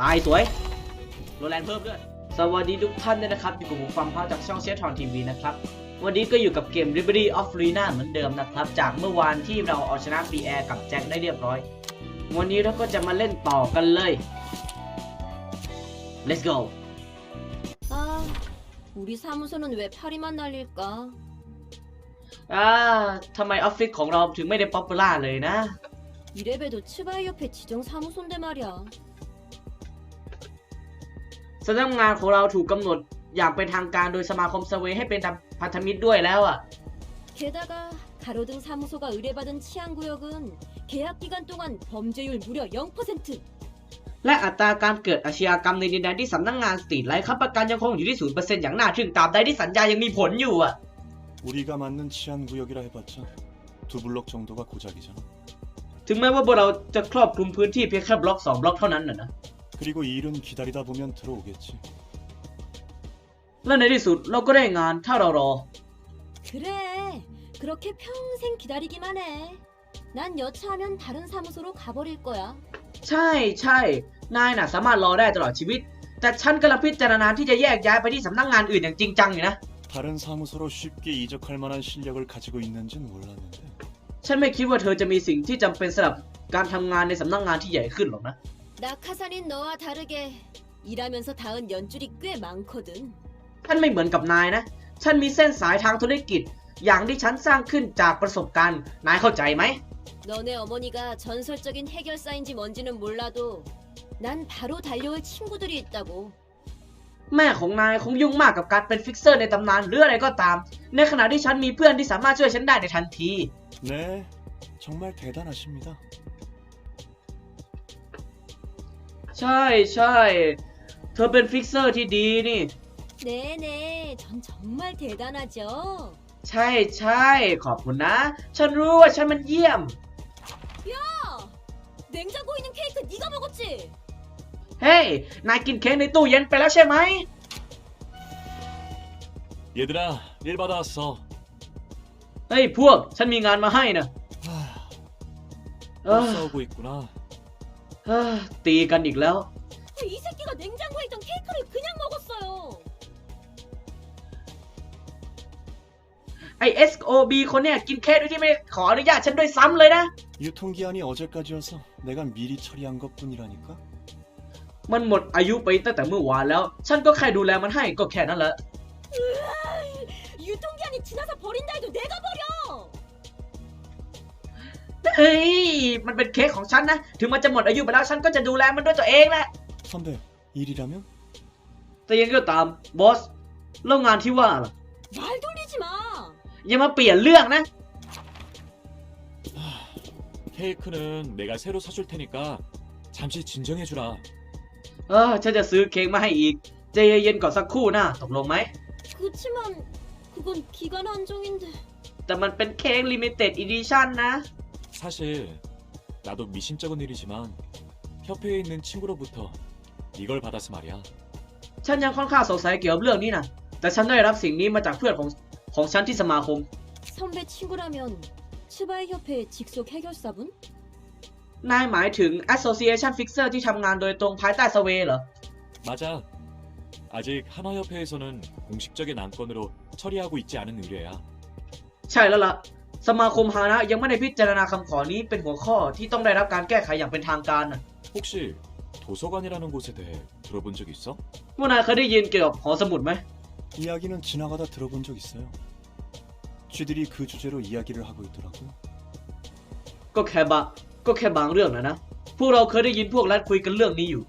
ตายสวยโรแลนด์เพิ่มด้วย สวัสดีทุกท่านด้วยนะครับ อยู่กับผมฟังพาจากช่องเชฟทอนทีวีนะครับ วันนี้ก็อยู่กับเกม Liberty of Rena เหมือนเดิมนะครับ จากเมื่อวานที่เราเอาชนะปีแอร์กับแจ็คได้เรียบร้อย วันนี้เราก็จะมาเล่นต่อกันเลย let's go 아, 우리 사무소는 왜 파리만 날릴까? อ่าทำไมออฟฟิศของเราถึงไม่ได้ป๊อปปูล่าเลยนะ 이래봬도 츠바이 옆에 지정 사무소인데 말이야. สำนักงานของเราถูกกำหนดอย่างเป็นทางการโดยสมาคมสเวย์ให้เป็นพันธมิตรด้วยแล้วอ่ะ 게다가 가로등 사무소가 의뢰받은 치안구역은 계약 기간 동안 범죄율 무려 0%. และอัตราการเกิดอาชญากรรมในดินแดนที่สำนักงานสตรีทไลท์ค้ำประกันยังคงอยู่ที่ศูนย์เปอร์เซ็นต์อย่างน่าทึ่งตราบใดที่สัญญายังมีผลอยู่อ่ะ 우리가 맞는 치안 구역이라 해봤자 두 블록 정도가 고작이잖아. ถึงแม้ว่าพวกเราจะครอบคลุมพื้นที่เพียงแค่บล็อก 2 บล็อกเท่านั้นน่ะนะ 그리고 이 일은 기다리다 보면 들어오겠지. และในที่สุดเราก็ได้งานถ้าเรารอ 그래, 그렇게 평생 기다리기만 해. 난 여차하면 다른 사무소로 가버릴 거야. ใช่ใช่นายน่ะสามารถรอได้ตลอดชีวิต แต่ฉันกำลังพิจารณาที่จะแยกย้ายไปที่สำนักงานอื่นอย่างจริงจังอยู่นะ 다른 사무소로 쉽게 이적할 만한 실력을 가지고 있는진 몰랐는데 ฉันไม่คิดว่าเธอจะมีสิ่งที่จำเป็นสำหรับการทำงานในสำนักงานที่ใหญ่ขึ้นหรอกนะ 낙하산인 너와 다르게 일하면서 닿은 연줄이 꽤 많거든. ฉันไม่เหมือนกับนายนะ ฉันมีเส้นสายทางธุรกิจ อย่างที่ฉันสร้างขึ้นจากประสบการณ์ นายเข้าใจไหม 너네 어머니가 전설적인 해결사인지 뭔지는 몰라도 난 바로 달려올 친구들이 있다고. แม่ของนายคงยุ่งมากกับการเป็นฟิกเซอร์ในตำนานหรืออะไรก็ตาม ในขณะที่ฉันมีเพื่อนที่สามารถช่วยฉันได้ในทันที 네 정말 대단하십니다. ใช่ใช่เธอเป็นฟิกเซอร์ที่ดีนี่ 네네, 전 정말 대단하죠. ใช่ใช่ขอบคุณนะ ฉันรู้ว่าฉันมันเยี่ยม 냉장고에 있는 케이크 네가 먹었지? เฮ้ย นายกินเค้กในตู้เย็นไปแล้วใช่ไหม 얘들아 일 받아왔어. เฮ้ยพวก ฉันมีงานมาให้นะ 하, เอ 또 อ 싸우고 있구나. เฮ้ยตีกันอีกแล้ว 이 새끼가 냉장고에 있던 케이크를 그냥 먹었어요. ไอ SOB คนเนี้ยกินเค้กโดยที่ไม่ขออนุญาตฉันด้วยซ้ำเลยนะ 유통기한이 어제까지여서 내가 미리 처리한 것뿐이라니까. มันหมดอายุไปตั้งแต่เมื่อวานแล้ว ฉันก็แค่ดูแลมันให้ก็แค่นั้นแหละ 유통기한이 지나서 버린다 해도 내가 버려. เฮ้ย มันเป็นเค้กของฉันนะ ถึงมันจะหมดอายุไปแล้วฉันก็จะดูแลมันด้วยตัวเองแหละ 선배 일이라면? แต่ยังไงก็ตาม บอสแล้วงานที่ว่าล่ะ 말 돌리지 마. อย่ามาเปลี่ยนเรื่องนะ 케이크는 내가 새로 사줄 테니까 잠시 진정해주라. เออ ฉันจะซื้อเค้กมาให้อีกใจเย็นๆก่อนสักครู่นะตกลงไหม 그치만 그건 기간 한정인데. แต่มันเป็นเค้กลิมิเต็ดอีดิชั่นนะ 사실 나도 미심쩍은 일이지만 협회에 있는 친구로부터 이걸 받아서 말이야. ฉันยังค่อนข้างสงสัยเกี่ยวกับเรื่องนี้นะ แต่ฉันได้รับสิ่งนี้มาจากเพื่อนของของฉันที่สมาคม 선배 친구라면 츠바이 협회 직속 해결사분? นายหมายถึง Association Fixer ที่ทำงานโดยตรงภายใต้สเวย์เหรอ 맞아. 아직 한화협회에서는 공식적인 안건으로 처리하고 있지 않은 의뢰야. ใช่แล้วล่ะ สมาคมฮานะยังไม่ได้พิจารณาคำขอนี้เป็นหัวข้อที่ต้องได้รับการแก้ไขอย่างเป็นทางการนะ 혹시 도서관이라는 곳에 대해 들어본 적 있어? พวกนายเคยได้ยินเกี่ยวกับหอสมุดไหม 이야기는 지나가다 들어본 적 있어요. 쥐들이 그 주제로 이야기를 하고 있더라고. ก็แค่บะก็แค่บางเรื่องนะนะ พวกเราเคยได้ยินพวกรัฐคุยกันเรื่องนี้อยู่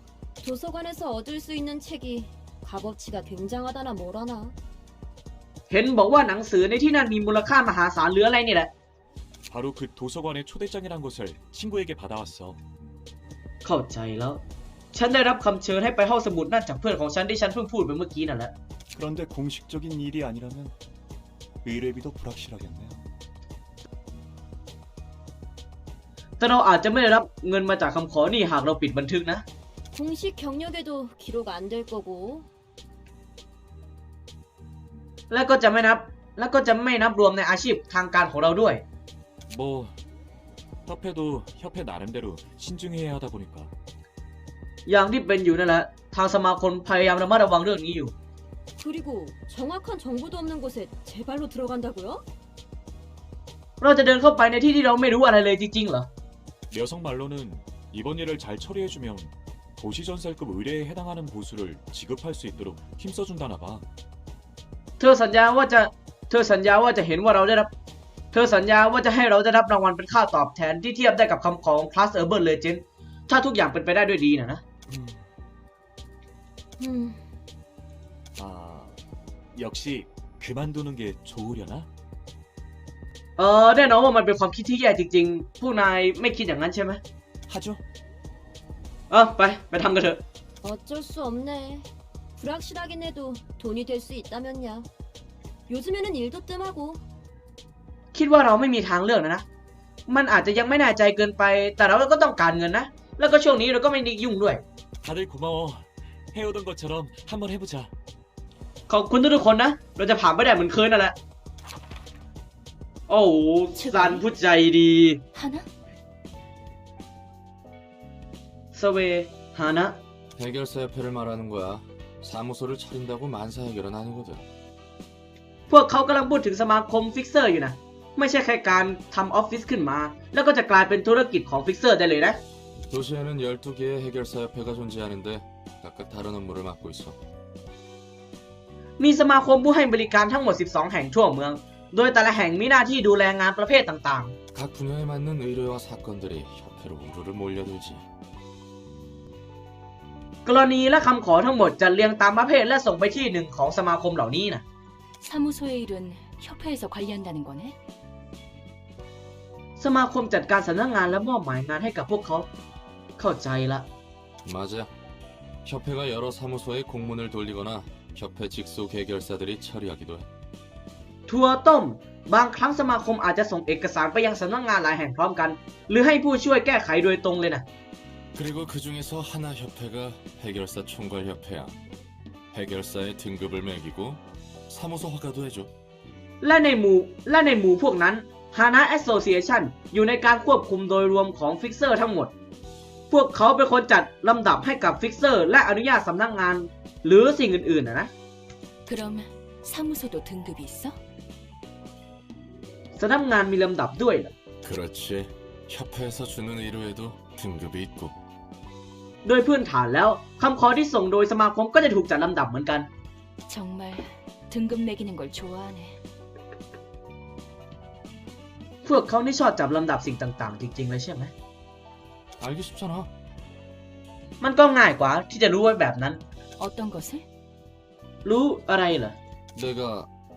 도서관에서 얻을 수 있는 책이 값어치가 굉장하다나 뭐라나. เห็นบอกว่าหนังสือในที่นั่นมีมูลค่ามหาศาลเหลืออะไรนี่แหละ 바로 그 도서관의 초대장이란 것을 친구에게 받아왔어. เข้าใจแล้ว ฉันได้รับคำเชิญให้ไปห้องสมุดนั่นจากเพื่อนของฉันที่ฉันเพิ่งพูดไปเมื่อกี้นั่นแหละ 그런데 공식적인 일이 아니라면 의뢰비도 불확실하겠네요. แต่เราอาจจะไม่ได้รับเงินมาจากคำขอนี่หากเราปิดบันทึกนะ 공식 경력에도 기록 안 될 거고 แล้วก็จะไม่นับ แล้วก็จะไม่นับรวมในอาชีพทางการของเราด้วย 뭐 협회도 협회 나름대로 신중해야 하다 보니까 อย่างที่เป็นอยู่นั่นแหละ ทางสมาคมพยายามระมัดระวังเรื่องนี้อยู่ 그리고 정확한 정보도 없는 곳에 제 발로 들어간다고요? เราจะเดินเข้าไปในที่ที่เราไม่รู้อะไรเลยจริงๆเหรอ 여성 말로는 이번 일을 잘 처리해주면 도시전설급 의뢰에 해당하는 보수를 지급할 수 있도록 힘써준다나 봐. เธอสัญญาว่าจะ เธอสัญญาว่าจะเห็นว่าเราได้รับ เธอสัญญาว่าจะให้เราได้รับรางวัลเป็นค่าตอบแทนที่เทียบได้กับคำขอของ Plus Urban Legend ถ้าทุกอย่างเป็นไปได้ด้วยดีนะนะ 음, 음, 아, 역시 그만두는 게 좋으려나? เออแน่นอนว่ามันเป็นความคิดที่แย่จริงๆ ผู้นายไม่คิดอย่างนั้นใช่ไหม 하죠. เออไป ไปทำกันเถอะ 어쩔 수 없네. 불확실하긴 해도 돈이 될 수 있다면야. 요즘에는 일도 뜸하고 คิดว่าเราไม่มีทางเลือกนะนะ มันอาจจะยังไม่แน่ใจเกินไป แต่เราก็ต้องการเงินนะ แล้วก็ช่วงนี้เราก็ไม่ได้ยุ่งด้วย 다들 고마워. 해오던 것처럼 한번 해보자. ขอบคุณทุกๆคนนะ เราจะผ่านไปได้เหมือนเคยนั่นแหละ โอ้โหซันผู้ใจดี 하나? สเวฮานะ 해결사 협회를 말하는 거야. 사무소를 차린다고 만사 해결은 아니거든. พวกเขากำลังพูดถึงสมาคมฟิกเซอร์อยู่นะ ไม่ใช่แค่การทำออฟฟิศขึ้นมา แล้วก็จะกลายเป็นธุรกิจของฟิกเซอร์ได้เลยนะ 도시에는 12개의 해결사 협회가 존재하는데 각각 다른 업무를 맡고 있어. มีสมาคมผู้ให้บริการทั้งหมด 12 แห่งทั่วเมือง โดยแต่ละแห่งมีหน้าที่ดูแลงานประเภทต่าง 각 분야에 맞는 의뢰와 사건들이 협회로 우르르 몰려들지. ๆ กรณีและคำขอทั้งหมดจะเรียงตามประเภทและส่งไปที่หนึ่งของสมาคมเหล่านี้นะ 사무소의 일은 협회에서 관리한다는 거네? สมาคมจัดการสำนักงานและมอบหมายงานให้กับพวกเขา เข้าใจละ 맞아. 협회가 여러 사무소에 공문을 돌리거나 협회 직속 해결사들이 처리하기도 해. ทัวร์ต้ม บางครั้งสมาคมอาจจะส่งเอกสารไปยังสำนักงานหลายแห่งพร้อมกัน หรือให้ผู้ช่วยแก้ไขโดยตรงเลยนะ 그리고 그 중에서 하나 협회가 해결사 총괄 협회야. 해결사의 등급을 매기고 사무소 허가도 해줘. และในหมู่และในหมู่พวกนั้น HANA Association อยู่ในการควบคุมโดยรวมของฟิกเซอร์ทั้งหมด พวกเขาเป็นคนจัดลำดับให้กับฟิกเซอร์และอนุญาตสำนักงาน หรือสิ่งอื่นๆนะนะ 그럼 사무소도 등급이 있어? สำนักงานมีลำดับด้วยเหรอ 그렇지. 협회에서 주는 의뢰에도 등급이 있고. โดยพื้นฐานแล้วคำขอที่ส่งโดยสมาคมก็จะถูกจัดลำดับเหมือนกัน 정말 등급 매기는 걸 좋아하네. พวกเขานี่ชอบจับลำดับสิ่งต่างๆ จริง ๆ เลยใช่ไหม 알기 쉽잖아. มันก็ง่ายกว่าที่จะรู้ไว้แบบนั้น 어떤 것을? รู้อะไรเหรอ 내가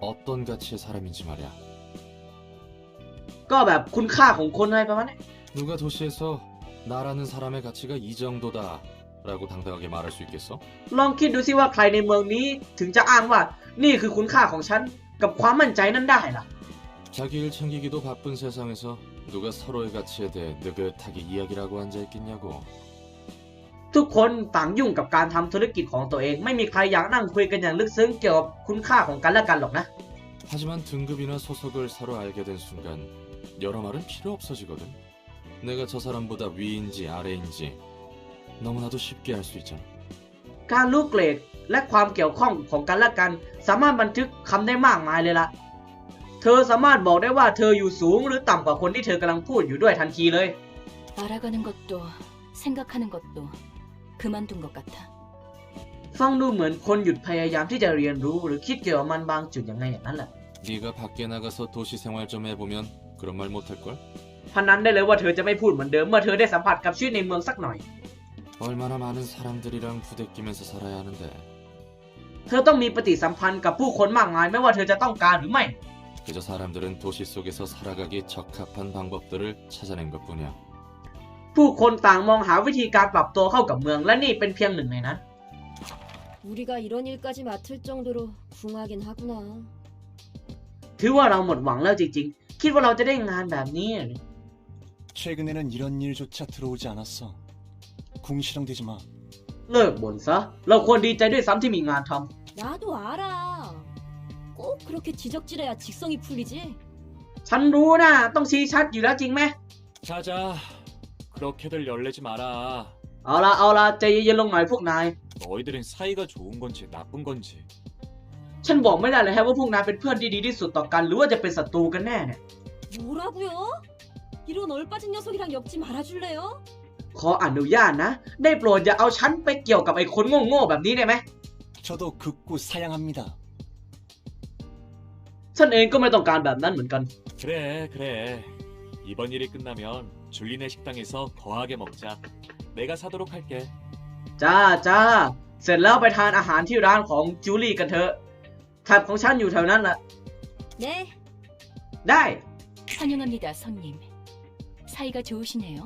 어떤 가치의 사람인지 말이야. ก็แบบคุณค่าของคนอะไรประมาณนี้ 누가 도시에서 나라는 사람의 가치가 이 정도다 라고 당당하게 말할 수 있겠어? ลองคิดดูสิว่าใครในเมืองนี้ถึงจะอ้างว่า นี่คือคุณค่าของฉัน กับความมั่นใจนั้นได้ล่ะ 자기 일 챙기기도 바쁜 세상에서 누가 서로의 가치에 대해 느긋하게 이야기를 하고 앉아있겠냐고. ทุกคนต่างยุ่งกับการทำธุรกิจของตัวเอง ไม่มีใครอยากนั่งคุยกันอย่างลึกซึ้งเกี่ยวกับคุณค่าของกันและกันหรอกนะ 하지만 등급이나 소속을 서로 알게 된 순간 여러 말은 필요 없어지거든. 내가 저 사람보다 위인지 아래인지 너무나도 쉽게 알 수 있잖아. การรู้เกรดและความเกี่ยวข้องของกันและกัน สามารถบันทึกคำได้มากมายเลยล่ะ เธอสามารถบอกได้ว่าเธออยู่สูงหรือต่ำกว่าคนที่เธอกำลังพูดอยู่ด้วยทันทีเลย 알아가는 것도 생각하는 것도 그만둔 것 같아. ฟังดูเหมือนคนหยุดพยายามที่จะเรียนรู้หรือคิดเกี่ยวกับมันบางจุดยังไงอย่างนั้นแหละ 네가 밖에 나가서 도시 생활 좀 해보면 그런 말 못할걸? พันนั้นได้เลยว่าเธอจะไม่พูดเหมือนเดิมเมื่อเธอได้สัมผัสกับชีวิตในเมืองสักหน่อย 얼마나 많은 사람들이랑 부대끼면서 살아야 하는데 เธอต้องมีปฏิสัมพันธ์กับผู้คนมากมายไม่ว่าเธอจะต้องการหรือไม่ 그저 사람들은 도시 속에서 살아가기 적합한 방법들을 찾아낸 것뿐이야. ผู้คนต่างมองหาวิธีการปรับตัวเข้ากับเมือง และนี่เป็นเพียงหนึ่งในนั้น 우리가 이런 일까지 맡을 정도로 궁하긴 하구나. ถือว่าเราหมดหวังแล้วจริงๆ คิดว่าเราจะได้งานแบบนี้เหรอ 최근에는 이런 일조차 들어오지 않았어. 궁시렁대지 마. เลิกบ่นซะ เราควรดีใจด้วยซ้ำที่มีงานท 나도 알아. 꼭 그렇게 지적질해야 직성이 풀리지. ำ ฉันรู้นะต้องชี้ชัดอยู่แล้วจริงไหม 자자, 그렇게들 열내지 마라. เอาละเอาละใจเย็นๆลงหน่อยพวกนาย 너희들은 사이가 좋은 건지 나쁜 건지 ฉันบอกไม่ได้เลยฮะว่าพวกนายเป็นเพื่อนที่ดีที่สุดต่อกัน หรือว่าจะเป็นศัตรูกันแน่เนี่ย 뭐라고요? 이런 얼빠진 녀석이랑 엮지 말아줄래요? ขออนุญาตนะ ได้โปรดอย่าเอาฉันไปเกี่ยวกับไอ้คนโง่ๆแบบนี้ได้ไหม 저도 극구 사양합니다. ฉันเองก็ไม่ต้องการแบบนั้นเหมือนกัน 그래 그래 이번 일이 끝나면 줄리네 식당에서 거하게 먹자 내가 사도록 할게 จ้าจ้า เสร็จแล้วไปทานอาหารที่ร้านของจูลี่กันเถอะแท็บของฉันอยู่แถวนั้นแหละ 네, ได้ 환영합니다, 손님. 사이가 좋으시네요.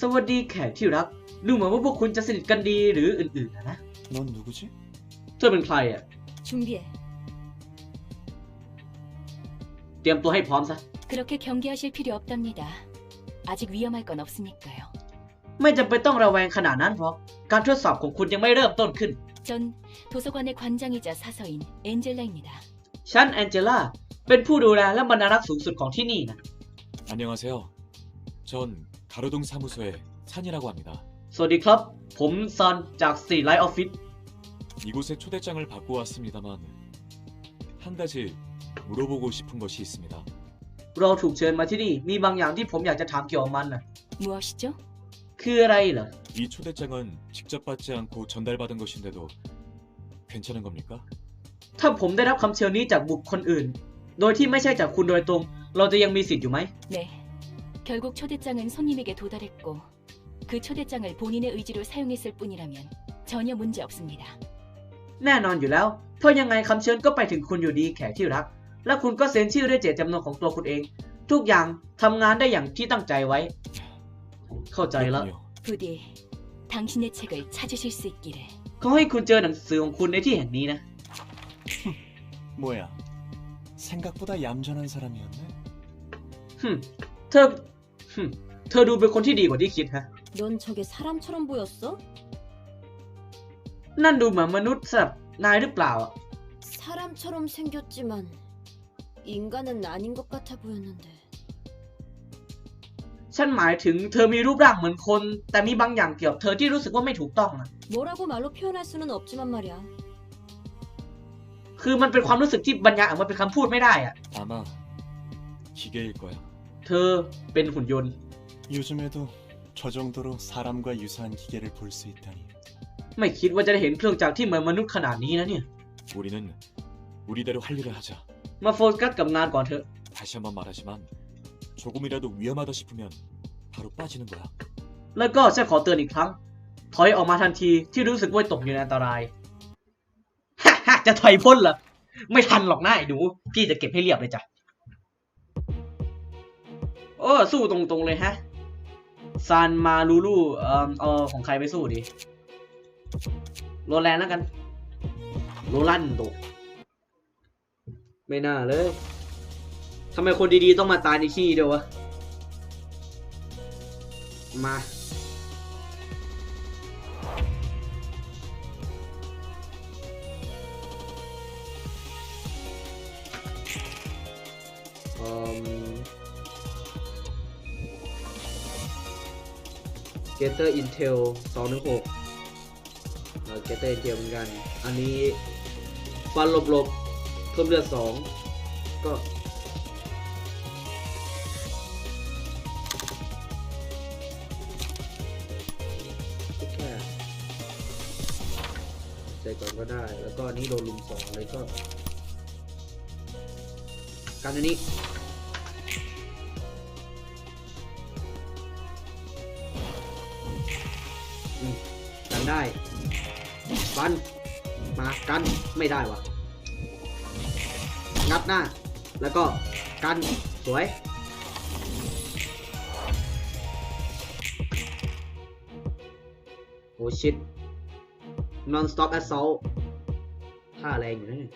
สวัสดีแขกที่รัก ดูเหมือนว่าพวกคุณจะสนิทกันดีหรืออื่นๆนะนะ 넌 누구지? เธอเป็นใครอ่ะ 준비해. เตรียมตัวให้พร้อมซะ 그렇게 경계하실 필요 없답니다. 아직 위험할 건 없으니까요. ไม่จำเป็นต้องระแวงขนาดนั้นหรอกการทดสอบของคุณยังไม่เริ่มต้นขึ้น 전 도서관의 관장이자 사서인 엔젤라입니다. ฉันแองเจล่า เป็นผู้ดูแลและบรรณารักษ์สูงสุดของที่นี่นะ 안녕하세요 전 가로등 사무소의 산이라고 합니다 สวัสดีครับ ผมซันจากสี่ไลท์ออฟฟิศ 이곳에 초대장을 받고 왔습니다만 한 가지 물어보고 싶은 것이 있습니다 เราถูกเชิญมาที่นี่ มีบางอย่างที่ผมอยากจะถามเกี่ยวกับมันน่ะ 무엇이죠? คืออะไรเหรอ 이 초대장은 직접 받지 않고 전달받은 것인데도 괜찮은 겁니까? ถ้าผมได้รับคำเชิญนี้จากบุคคลอื่น โดยที่ไม่ใช่จากคุณโดยตรง เราจะยังมีสิทธิ์อยู่ไหม 네. 결국 초대장은 손님에게 도달했고 그 초대장을 본인의 의지로 사용했을 뿐이라면 전혀 문제 없습니다. แน่นอนอยู่แล้ว เพราะยังไงคำเชิญก็ไปถึงคุณอยู่ดีแขกที่รัก และคุณก็เซ็นชื่อด้วยเจตจำนงของตัวคุณเอง ทุกอย่างทำงานได้อย่างที่ตั้งใจไว้ เข้าใจแล้ว 그렇군요. 부디 당신의 책을 찾으실 수 있기를. เขาให้คุณเจอหนังสือของคุณในที่แห่งนี้นะ 뭐야? 생각보다 얌전한 사람이었네. ฮึมเธอฮึม เธอดูเป็นคนที่ดีกว่าที่คิดฮะ 넌 저게 사람처럼 보였어? นั่นดูเหมือนมนุษย์สำหรับนายหรือเปล่าอะ 사람처럼 생겼지만 인간은 아닌 것 같아 보였는데. ฉันหมายถึงเธอมีรูปร่างเหมือนคน แต่มีบางอย่างเกี่ยวกับเธอที่รู้สึกว่าไม่ถูกต้องอะ 뭐라고 말로 표현할 수는 없지만 말이야. คือมันเป็นความรู้สึกที่บรรยายออกมาเป็นคำพูดไม่ได้อะ 아마 기계일 거야 เธอเป็นหุ่นยนต์ 요즘에도 저 정도로 사람과 유사한 기계를 볼 수 있다니. ไม่คิดว่าจะได้เห็นเครื่องจักรที่เหมือนมนุษย์ขนาดนี้นะเนี่ย 우리는 우리대로 할 일을 하자 มาโฟกัสกับงานก่อนเถอะ 다시 한번 말하지만 조금이라도 위험하다 싶으면 바로 빠지는 거야 แล้วก็ฉันขอเตือนอีกครั้ง ถอยออกมาทันทีที่รู้สึกว่าตกอยู่ในอันตราย จะถอยพ้นเหรอ ไม่ทันหรอกนะไอ้หนู พี่จะเก็บให้เรียบเลยจ้ะ โอ้สู้ตรงๆเลยฮะซานมาลูลูเอ่อเอาของใครไปสู้ดีโรแลนแล้วกัน โรลันโดไม่น่าเลยทำไมคนดีๆต้องมาตายในที่เดียววะ มา Getter Intel 216เออ Getter Intel เหมือนกัน อันนี้ฟันหลบๆ เพิ่มเลือด 2 ก็ แค่ใส่ก่อนก็ได้ แล้วก็อันนี้โดนลุมสองเลยก็กันอันนี้ ได้ฟัน มากันไม่ได้วะงัดหน้า แล้วก็กันสวย โอ้ชิต non stop assault ท่าแรงอยู่นะเนี่ย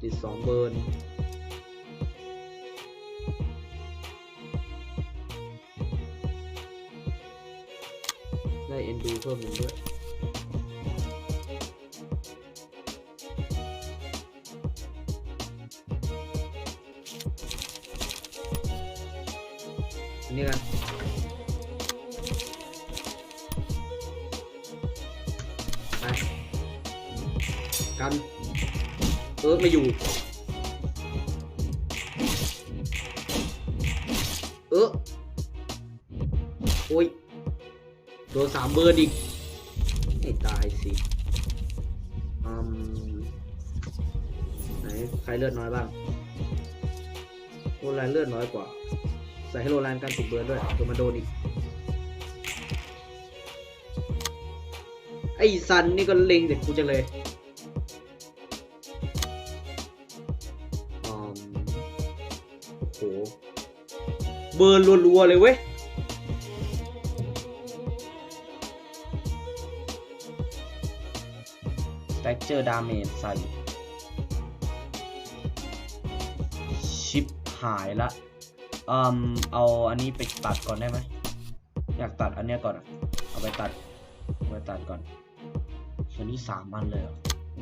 ติดสองเบิร์น ได้เอ็นดูเพิ่มขึ้นด้วยนี่กันไปกัน เออไม่อยู่ บิร์นอีกให้ตายสิอืมไหนใครเลือดน้อยบ้างโรแลนด์เลือดน้อยกว่า ใส่ให้โรแลนด์กันติดเบิร์นด้วยเดี๋ยวมาโดนอีก ไอ้ซันนี่ก็เล็งเด็กกูจังเลยอืมโหเบิร์นรัวๆเลยเว้ย เจอร์ดาเมจใส่ ชิปหายละอืมเอาอันนี้ไปตัดก่อนได้ไหม อยากตัดอันเนี้ยก่อน เอาไปตัดเอาไปตัดก่อนส่วนนี้สามอันเลย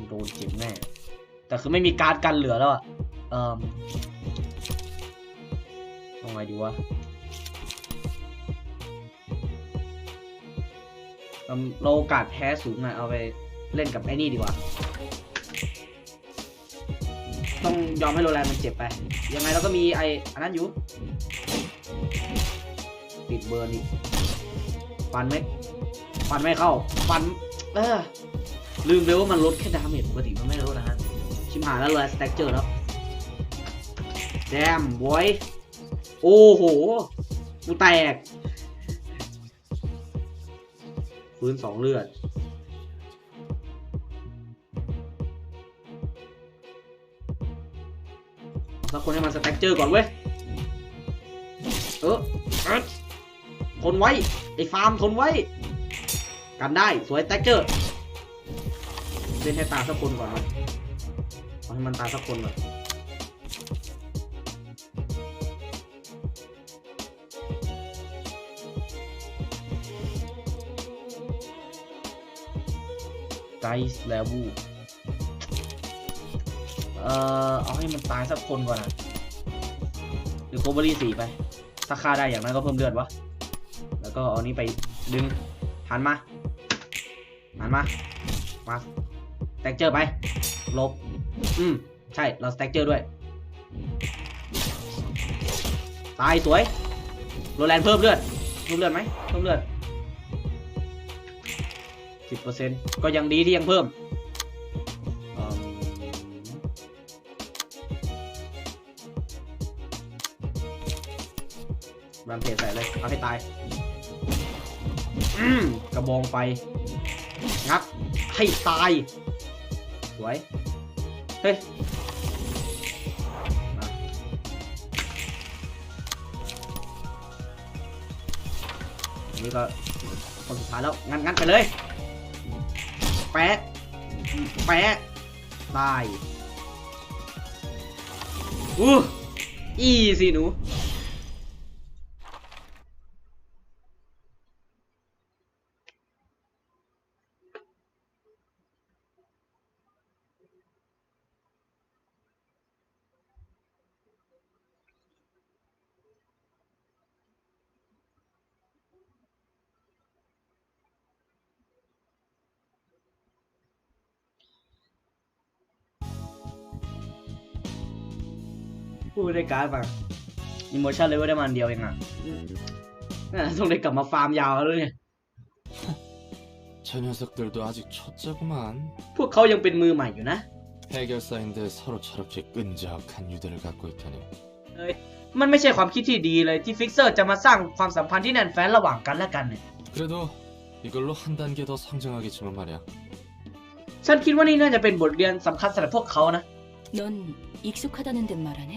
โดนเจ็บแน่ แต่คือไม่มีการ์ดกันเหลือแล้วอะเอ่มเอาไงดีวะเอิ่มเราโอกาสแพ้สูงหน่อยเอาไป เล่นกับไอ้นี่ดีกว่า ต้องยอมให้โรแลนด์มันเจ็บไป ยังไงเราก็มีไออันนั้นอยู่ปิดเบอร์นี่ฟันไม่ฟันไม่เข้า ฟัน เออ ลืมไปว่ามันลดแค่ดาเมจปกติมันไม่ลดนะฮะ ชิมหายแล้วเลยสแต็กเจอร์แล้วแดมบอยโอ้โห กูแตกพื้นสองเลือด สักคนให้มันสแต็กเจอร์ก่อนเว้ย เออเออทนไว้ ไอ้ฟาร์มทนไว้ กันได้สวยสแต็กเจอร์เล่นให้ตาสักคนก่อนนะเอาให้มันตาสักคนก่อนไกส์แล้วบู เอ่อเอาให้มันตายสักคนก่อนนะหรือโคเบอรี่สี่ไป ถ้าฆ่าได้อย่างนั้นก็เพิ่มเลือดวะ แล้วก็เอานี้ไปดึงหันมาหันมา มาสแต็กเจอร์ไป ลบ อืม ใช่ เราสแต็กเจอร์ด้วย ตาย สวยโรแลนด์เพิ่มเลือด เพิ่มเลือดไหมเพิ่มเลือดสิบเปอร์เซ็นต์ก็ยังดีที่ยังเพิ่ม แรมเพจใส่เลยเอาให้ตาย อืมกระบองไฟงับให้ตาย สวย เฮ้ยนนี่ก็คนสุดท้ายแล้ว งั้นงั้นไปเลย แปะ แปะ ตายอู้อีสิหนู พูดได้การ์ดป่ะอิโมชั่นเลเวลได้มาอันเดียวเองอ่ะน่าต้องได้กลับมาฟาร์มยาวแล้วเนี่ย 저 녀석들도 아직 초짜구만. พวกเขายังเป็นมือใหม่อยู่นะ 해결사인데 서로 저렇게 끈적한 유대를 갖고 있다니. เอ้ย มันไม่ใช่ความคิดที่ดีเลยที่ฟิกเซอร์จะมาสร้างความสัมพันธ์ที่แน่นแฟ้นระหว่างกันและกันเนี่ย 그래도 이걸로 한 단계 더 성장하겠지만 말이야. ฉันคิดว่านี่น่าจะเป็นบทเรียนสำคัญสำหรับพวกเขานะ 넌 익숙하다는 듯 말하네.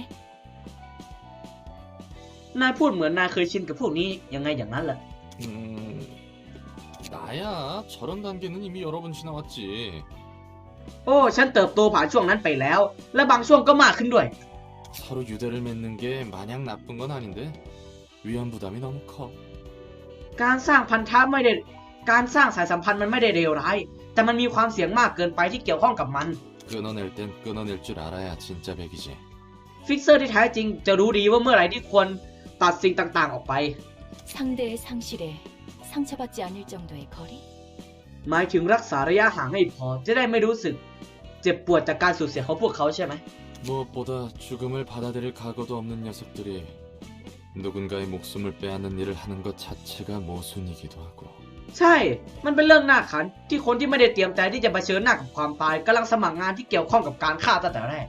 นายพูดเหมือนนายเคยชินกับพวกนี้ยังไงอย่างนั้นแหละ 음, 나야 저런 단계는 이미 여러 번 지나왔지. โอ้ ฉันเติบโตผ่านช่วงนั้นไปแล้ว และบางช่วงก็มากขึ้นด้วย 서로 유대를 맺는 게 마냥 나쁜 건 아닌데 위험 부담이 너무 커. การสร้างพันธะไม่ได้ การสร้างสายสัมพันธ์มันไม่ได้เลวร้าย แต่มันมีความเสี่ยงมากเกินไปที่เกี่ยวข้องกับมัน 끊어낼 땐 끊어낼 줄 알아야 진짜 백이지. ฟิกเซอร์ที่แท้จริงจะรู้ดีว่าเมื่อไหร่ที่ควร ตัดสิ่งต่างๆออกไป 상대의 상실에 상처받지 않을 정도의 거리? หมายถึงรักษาระยะห่างให้พอ จะได้ไม่รู้สึก เจ็บปวดจากการสูญเสียของพวกเขาใช่ไหม 무엇보다 죽음을 받아들일 각오도 없는 녀석들이 누군가의 목숨을 빼앗는 일을 하는 것 자체가 모순이기도 하고 ใช่ มันเป็นเรื่องน่าขันที่คนที่ไม่ได้เตรียมใจที่จะเผชิญหน้ากับความตายกำลังสมัครงานที่เกี่ยวข้องกับการฆ่าตั้งแต่แรก